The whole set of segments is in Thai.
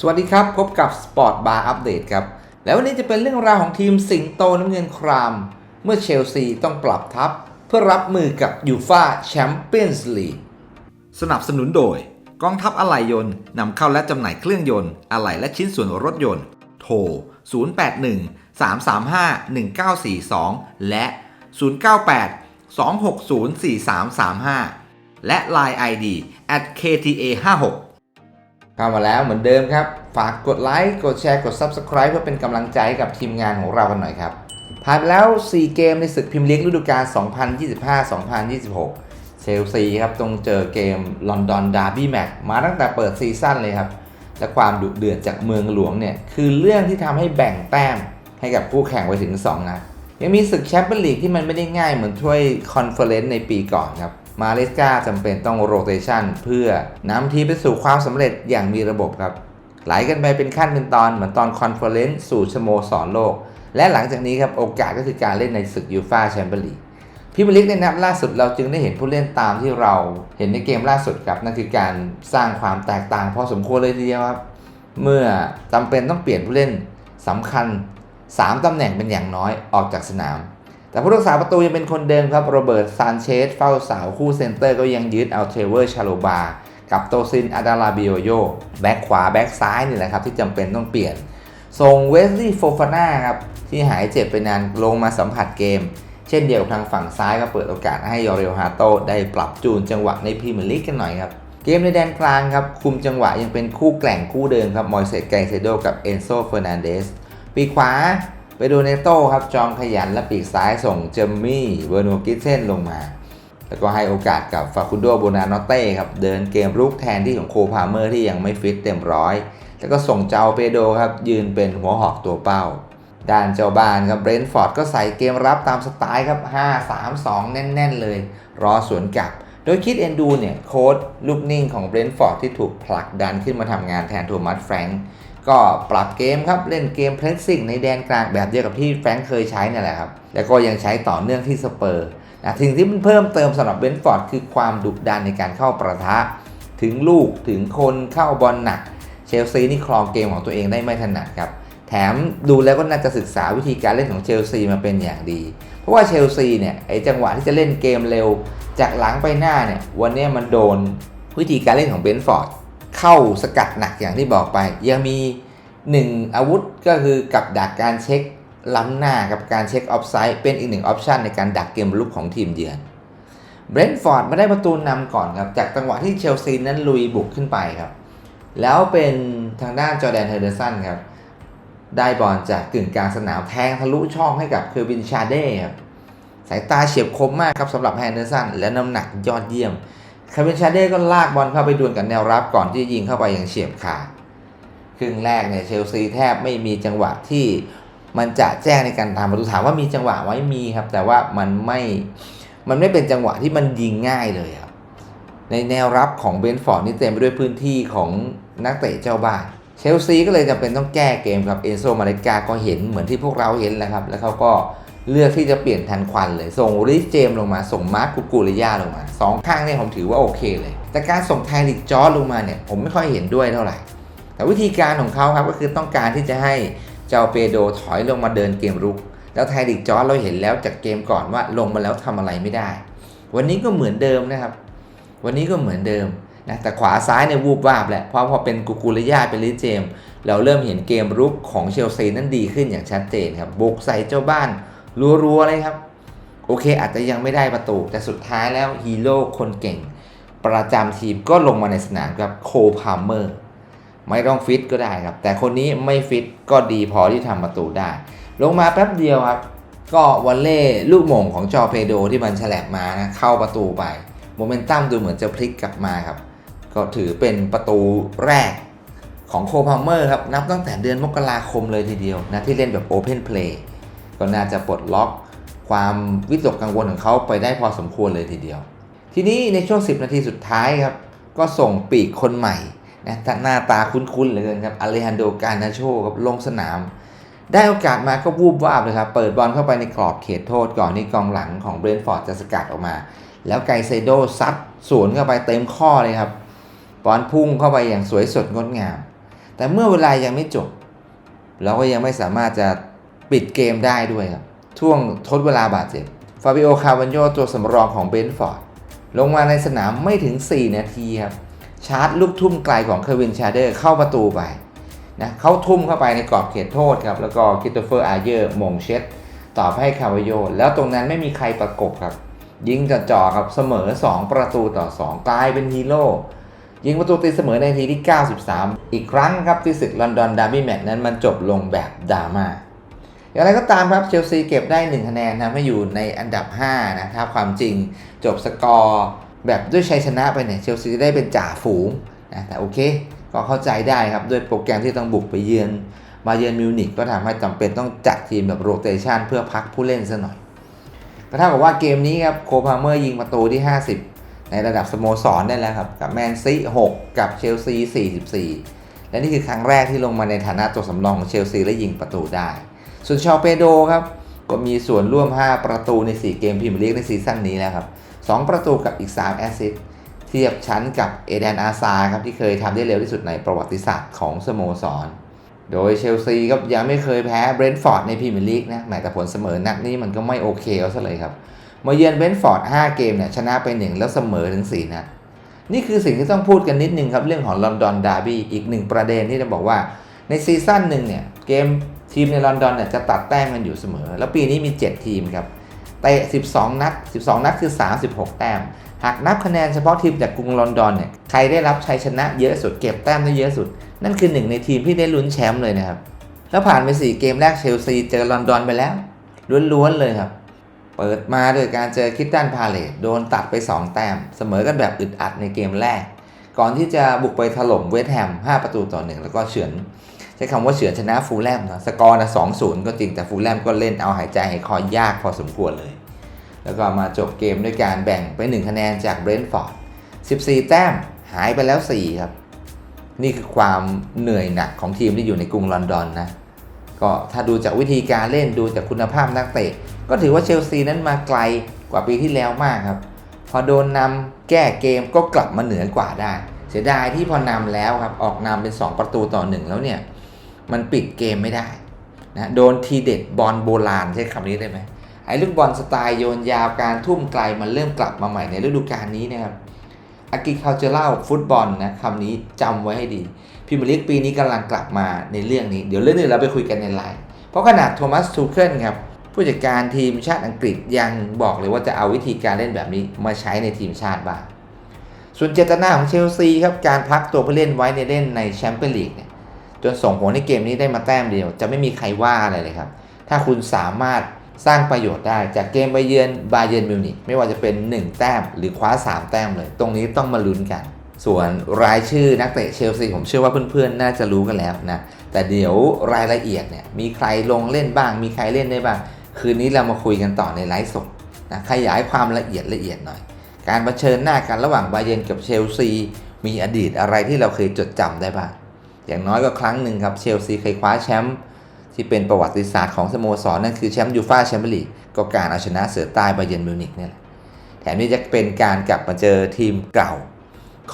สวัสดีครับ พบกับ Sport Bar Update ครับ แล้ววันนี้จะเป็นเรื่องราวของทีมสิงโตน้ำเงินคราม เมื่อเชลซีต้องปรับทัพ เพื่อรับมือกับยูฟาแชมเปี้ยนส์ลีกสนับสนุนโดย กองทัพอะไหล่ยนต์นำเข้าและจำหน่ายเครื่องยนต์อะไหล่และชิ้นส่วนรถยนต์ โทร 081 335 1942 และ 098 260 4335 และ Line ID at kta 56 เข้ามาแล้วเหมือนเดิมครับ ฝากกดไลค์กดแชร์กด Subscribe เพื่อเป็นกำลังใจให้กับทีมงานของเรากันหน่อยครับผ่านไปแล้ว 4 เกมในศึกพรีเมียร์ลีกฤดูกาล 2025-2026 เชลซีครับต้องเจอเกมลอนดอนดาร์บี้แมตช์มาตั้งแต่เปิดซีซั่นเลยครับ และความดุเดือดจากเมืองหลวงเนี่ย คือเรื่องที่ทำให้แบ่งแต้มให้กับคู่แข่งไปถึง 2นัดยังมีศึกแชมเปี้ยนลีกที่มันไม่ได้ง่ายเหมือนถ้วยคอนเฟอเรนซ์ในปีก่อนครับ มาเลสกาจำเป็นต้องโรเตชันเพื่อนำทีมไปสู่ความสำเร็จอย่างมีระบบครับ ไหลกันไปเป็นขั้นเป็นตอนเหมือนตอนคอนเฟอเรนซ์สู่สโมสรโลก และหลังจากนี้ครับโอกาสก็คือการเล่นในศึกยูฟาแชมเปี้ยนลีกพรีเมียร์ลีกในนัดล่าสุดเราจึงได้เห็นผู้เล่นตามที่เราเห็นในเกมล่าสุดครับนั่นคือการสร้างความแตกต่างพอสมควรเลยทีเดียวครับเมื่อจำเป็นต้องเปลี่ยนผู้เล่นสำคัญ 3ตำแหน่งเป็นอย่างน้อยออกจากสนาม แต่ผู้รักษาประตูยังเป็นคนเดิมครับโรเบิร์ตซานเชสเฝ้าเสาคู่เซนเตอร์ก็ยังยึดเอาเทรเวอร์ชาโลบา กับโตซินอาดาลาบิโอโยแบ็คขวาแบ็คซ้ายนี่แหละครับที่จำเป็นต้องเปลี่ยนส่งเวสลีย์โฟฟาน่าครับที่หายเจ็บไปนานลงมาสัมผัสเกม เช่นเดียวกับทางฝั่งซ้ายก็เปิดโอกาสให้ยอริโอฮาโตได้ปรับจูนจังหวะในพรีเมียร์ลีกกันหน่อยครับเกมในแดนกลางครับคุมจังหวะยังเป็นคู่แกล่งคู่เดิมครับมอยเซสไกเซโดกับเอนโซเฟอร์นันเดสปีขวา ไปโดเนโต้ครับจอมขยันและปีกซ้ายส่งเจมมี่เวอร์โนกิเซนลงมา แล้วก็ให้โอกาสกับฟาคุนโดโบนานอเต้ครับเดินเกมรุกแทนที่ของโคพาเมอร์ที่ยังไม่ฟิตเต็มร้อย แล้วก็ส่งเจ้าเปโดครับยืนเป็นหัวหอกตัวเป้า ด้านเจ้าบ้านครับเบรนท์ฟอร์ดก็ใส่เกมรับตามสไตล์ครับ 5-3-2 แน่น ๆ เลย รอสวนกลับ โดยคิดเอนดูเนี่ยโค้ดลูกนิ่งของเบรนท์ฟอร์ดที่ถูกผลักดันขึ้นมาทำงานแทนโทมัสแฟรงก์ ก็ปรับเกมครับเล่นเกมเพรสซิ่งในแดนกลางแบบเดียวกับที่แฟรงก์เคยใช้นี่แหละครับ แล้วก็ยังใช้ต่อเนื่องที่สเปอร์นะถึงที่มันเพิ่มเติมสำหรับเบนท์ฟอร์ดคือความดุดันในการเข้าประทะ ถึงลูกถึงคนเข้าบอลหนัก เชลซีนี่ครองเกมของตัวเองได้ไม่ถนัดครับ แถมดูแล้วก็น่าจะศึกษาวิธีการเล่นของเชลซีมาเป็นอย่างดี เพราะว่าเชลซีเนี่ยไอจังหวะที่จะเล่นเกมเร็ว จากหลังไปหน้าเนี่ยวันนี้มันโดนวิธีการเล่นของเบนฟอร์ด เข้าสกัดหนักอย่างที่บอกไป ยังมี 1 อาวุธก็คือกับดักการเช็คล้ำหน้ากับการเช็คออฟไซด์เป็นอีกหนึ่งออปชันในการดักเกมลุกของทีมเยือนเบรนท์ฟอร์ดมาได้ประตูนำก่อนครับ จากจังหวะที่เชลซีนั้นลุยบุกขึ้นไปครับ แล้วเป็นทางด้านจอแดนเฮเดอร์สันครับ ได้บอลจากกึ่งกลางสนามแทงทะลุช่องให้กับเคอร์บินชาเด้ครับสายตาเฉียบคมมากครับสำหรับแฮนเดอร์สันและน้ำหนักยอดเยี่ยม คอร์บินชาเด้ก็ลากบอลเข้าไปดวลกับแนวรับก่อนที่ยิงเข้าไปอย่างเฉียบขาดครึ่งแรกเนี่ยเชลซีแทบไม่มีจังหวะที่มันจะแจ้งในการทำประตูถามว่ามีจังหวะไว้มีครับ แต่ว่ามันไม่มันไม่เป็นจังหวะที่มันยิงง่ายเลยครับ ในแนวรับของเบนฟอร์ดนี่เต็มไปด้วยพื้นที่ของนักเตะเจ้าบ้านเชลซีก็เลยจำเป็นต้องแก้เกมครับเอนโซมาริกาก็เห็นเหมือนที่พวกเราเห็นแล้วครับ แล้วเขาก็ เลือกที่จะเปลี่ยนทันควันเลย ส่งริสเจมลงมาส่งมาร์คกุกูริยาลงมาสองข้างเนี่ยผมถือว่าโอเคเลย แต่การส่งไทลิกจอร์ลงมาเนี่ยผมไม่ค่อยเห็นด้วยเท่าไหร่ แต่วิธีการของเขาครับก็คือต้องการที่จะให้เจ้าเปโดถอยลงมาเดินเกมรุก แล้วไทลิกจอร์เราเห็นแล้วจากเกมก่อนว่าลงมาแล้วทำอะไรไม่ได้ วันนี้ก็เหมือนเดิมนะครับ วันนี้ก็เหมือนเดิมนะแต่ขวาซ้ายในยวูบวาบแหละเพราะพอเป็นกุกูริยาเป็นลิเจม เราเริ่มเห็นเกมรุกของเชลซีนั้นดีขึ้นอย่างชัดเจนครับบุกใส่เจ้าบ้าน รัวๆเลยครับ โอเค อาจจะยังไม่ได้ประตู แต่สุดท้ายแล้วฮีโร่คนเก่ง ประจำทีมก็ลงมาในสนามครับโคพาเมอร์ไม่ต้องฟิตก็ได้ครับ แต่คนนี้ไม่ฟิตก็ดีพอที่ทำประตูได้ ลงมาแป๊บเดียวครับ ก็วันเล่ลูกโมงของจอเพโดที่มันฉลบมานะเข้าประตูไปโมเมนตัมดูเหมือนจะพลิกกลับมาครับ ก็ถือเป็นประตูแรกของโคพาเมอร์ครับ นับตั้งแต่เดือนมกราคมเลยทีเดียวนะที่เล่นแบบโอเพนเพลย์ ก็น่าจะปลดล็อกความวิตกกังวลของเขาไปได้พอสมควรเลยทีเดียว ทีนี้ในช่วง 10 นาทีสุดท้ายครับ ก็ส่งปีกคนใหม่นะหน้าตาคุ้นๆเหลยครับอเลฮันโดกานาโชครับลงสนาม ได้โอกาสมาก็วูบวาบเลยครับ เปิดบอลเข้าไปในกรอบเขตโทษก่อนที่กองหลังของเบรนท์ฟอร์ดจะสกัดออกมา แล้วไกเซโดซัดสวนเข้าไปเต็มข้อเลยครับบอลพุ่งเข้าไปอย่างสวยสดงดงาม แต่เมื่อเวลายังไม่จบ เราก็ยังไม่สามารถจะ ปิดเกมได้ด้วยครับช่วงทดเวลาบาดเจ็บ ฟาบิโอ คาวันโยตัวสำรองของเบนฟอร์ด ลงมาในสนามไม่ถึง 4 นาทีครับ ชาร์จลูกทุ่มไกลของเควินชาเดอร์เข้าประตูไปนะเขาทุ่มเข้าไปในกรอบเขตโทษครับ แล้วก็คิตโตเฟอร์อาเยอร์มงเช็ดตอบให้คาวาโย แล้วตรงนั้นไม่มีใครประกบครับ ยิงจ่อครับเสมอ 2 ประตูต่อ 2 กลายเป็นฮีโร่ยิงประตูตีเสมอในทีที่ 93 อีกครั้งครับที่ศึกลอนดอนดาร์บี้แมตช์นั้นมันจบลงแบบดราม่า อย่างไรก็ตามครับเชลซีเก็บได้ 1 คะแนนทำให้อยู่ในอันดับ 5 นะครับความจริงจบสกอร์แบบด้วยชัยชนะไปเนี่ยเชลซีได้เป็นจ่าฝูงนะแต่โอเค ก็เข้าใจได้ครับ ด้วยโปรแกรมที่ต้องบุกไปเยือนมาเยือนมิวนิกก็ทำให้จำเป็นต้องจัดทีมแบบโรเตชันเพื่อพักผู้เล่นซะหน่อยก็เท่ากับว่าเกมนี้ครับโคพาเมอร์ยิงประตูที่ 50 ในระดับสโมสรได้แล้วครับ กับแมนซี6กับเชลซี 44 และนี่คือครั้งแรกที่ลงมาในฐานะตัวสำรองของเชลซีและยิงประตูได้ ส่วนชอเปโดครับก็มีส่วนร่วม 5 ประตูใน 4 เกมพรีเมียร์ลีกในซีซั่นนี้แล้วครับ 2 ประตูกับอีก 3 แอสซิสเทียบชั้นกับเอเดนอาซาครับที่เคยทำได้เร็วที่สุดในประวัติศาสตร์ของสโมสร โดยเชลซีก็ยังไม่เคยแพ้เบรนท์ฟอร์ดในพรีเมียร์ลีกนะแม้แต่ผลเสมอนัดนี้มันก็ไม่โอเคเอาซะเลยครับมาเยือนเบรนท์ฟอร์ด 5 เกมเนี่ยชนะไป 1 แล้วเสมอถึง4นัดนี่คือสิ่งที่ต้องพูดกันนิดนึงครับเรื่องของลอนดอนดาร์บี้อีกหนึ่งประเด็นที่จะบอกว่าในซีซั่นหนึ่งเนี่ยเกม ทีมในลอนดอนเนี่ยจะตัดแต้มกันอยู่เสมอ แล้วปีนี้มี 7 ทีมครับเตะ 12 นัด 12 นัดคือ 36 แต้ม หากนับคะแนนเฉพาะทีมจากกรุงลอนดอนเนี่ยใครได้รับชัยชนะเยอะสุดเก็บแต้มได้เยอะสุด นั่นคือหนึ่งในทีมที่ได้ลุ้นแชมป์เลยนะครับแล้วผ่านไป 4 เกมแรกเชลซีเจอลอนดอนไปแล้วล้วนๆเลยครับ เปิดมาโดยการเจอคิตตันพาเลตโดนตัดไป 2 แต้ม เสมอกันแบบอึดอัดในเกมแรก ก่อนที่จะบุกไปถล่มเวสต์แฮม 5 ประตูต่อ 1 แล้วก็เฉือน ใช้คำว่าเฉือนชนะฟูลแลมนะสกอร์นะ2-0ก็จริงแต่ฟูลแลมก็เล่นเอาหายใจหายคอยากพอสมควรเลย แล้วก็มาจบเกมด้วยการแบ่งไป 1 คะแนนจากเบรนท์ฟอร์ด14 แต้มหายไปแล้ว 4 ครับ นี่คือความเหนื่อยหนักของทีมที่อยู่ในกรุงลอนดอนนะก็ถ้าดูจากวิธีการเล่นดูจากคุณภาพนักเตะ ก็ถือว่าเชลซีนั้นมาไกลกว่าปีที่แล้วมากครับ พอโดนนำแก้เกมก็กลับมาเหนือกว่าได้ เสียดายที่พอนำแล้วครับออกนำเป็น 2 ประตูต่อหนึ่งแล้วเนี่ย มันปิดเกมไม่ได้นะโดนทีเด็ดบอลโบราณใช้คำนี้ได้ไหมไอ้ลูกบอลสไตล์โยนยาวการทุ่มไกลมันเริ่มกลับมาใหม่ในฤดูกาลนี้นะครับอากิคาเจเล่าฟุตบอลนะคำนี้จำไว้ให้ดีพิมลีกปีนี้กำลังกลับมาในเรื่องนี้ เดี๋ยวเรื่องนี้เราไปคุยกันในไลน์เพราะขนาดโทมัสทูเคิลครับผู้จัดการทีมชาติอังกฤษยังบอกเลยว่าจะเอาวิธีการเล่นแบบนี้มาใช้ในทีมชาติบ้างส่วนเจตนาของเชลซีครับการพักตัวผู้เล่นไว้ในเล่นในแชมเปี้ยนลีกเนี่ย จนส่งผลให้เกมนี้ได้มาแต้มเดียว จะไม่มีใครว่าอะไรเลยครับ ถ้าคุณสามารถสร้างประโยชน์ได้จากเกมไปเยือนบาเยนมิวนิกไม่ว่าจะเป็น 1 แต้มหรือคว้า 3 แต้มเลย ตรงนี้ต้องมาลุ้นกัน ส่วนรายชื่อนักเตะเชลซีผมเชื่อว่าเพื่อนๆ น่าจะรู้กันแล้วนะ แต่เดี๋ยวรายละเอียดเนี่ยมีใครลงเล่นบ้าง มีใครเล่นได้บ้าง คืนนี้เรามาคุยกันต่อในไลฟ์สดนะขยายความละเอียดละเอียดหน่อย การรเผชิญหน้ากันระหว่างบาเยนกับเชลซีมีอดีตอะไรที่เราเคยจดจำได้บ้าง อย่างน้อยก็ครั้งหนึ่งครับเชลซีเคยคว้าแชมป์ที่เป็นประวัติศาสตร์ของสโมสรนั่นคือแชมป์ยูฟ่าแชมเปี้ยนลีกก็การเอาชนะเสือใต้บาเยร์นมิวนิกเนี่ยแหละแถมนี้จะเป็นการกลับมาเจอทีมเก่า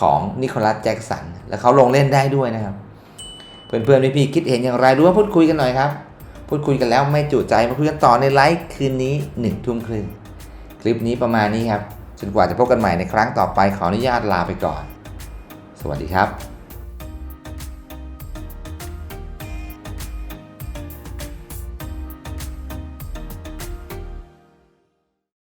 ของนิโคลัสแจ็กสัน และเขาลงเล่นได้ด้วยนะครับ เพื่อนๆพี่ๆคิดเห็นอย่างไรรู้ว่าพูดคุยกันหน่อยครับ พูดคุยกันแล้วไม่จุใจมาคุยกันต่อในไลฟ์คืนนี้หนึ่งทุ่มครึ่งคลิปนี้ประมาณนี้ครับจนกว่าจะพบกันใหม่ในครั้งต่อไปขออนุญาตลาไปก่อน สวัสดีครับ